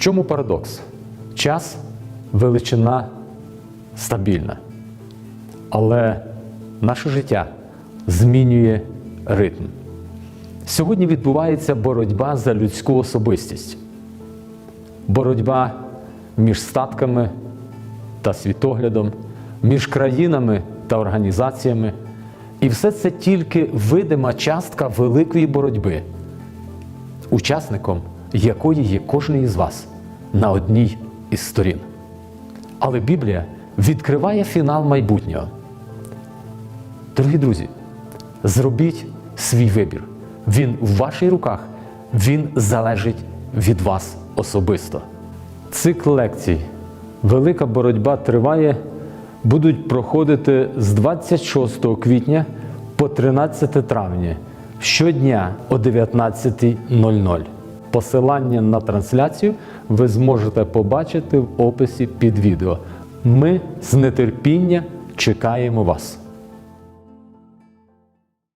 Чому парадокс? Час, величина стабільна. Але наше життя змінює ритм. Сьогодні відбувається боротьба за людську особистість, боротьба між статками та світоглядом, між країнами та організаціями. І все це тільки видима частка великої боротьби, учасником якої є кожен із вас на одній із сторін. Але Біблія відкриває фінал майбутнього. Дорогі друзі, зробіть свій вибір. Він в ваших руках, він залежить від вас особисто. Цикл лекцій Велика боротьба триває будуть проходити з 26 квітня по 13 травня щодня о 19.00. Посилання на трансляцію ви зможете побачити в описі під відео. Ми з нетерпінням чекаємо вас.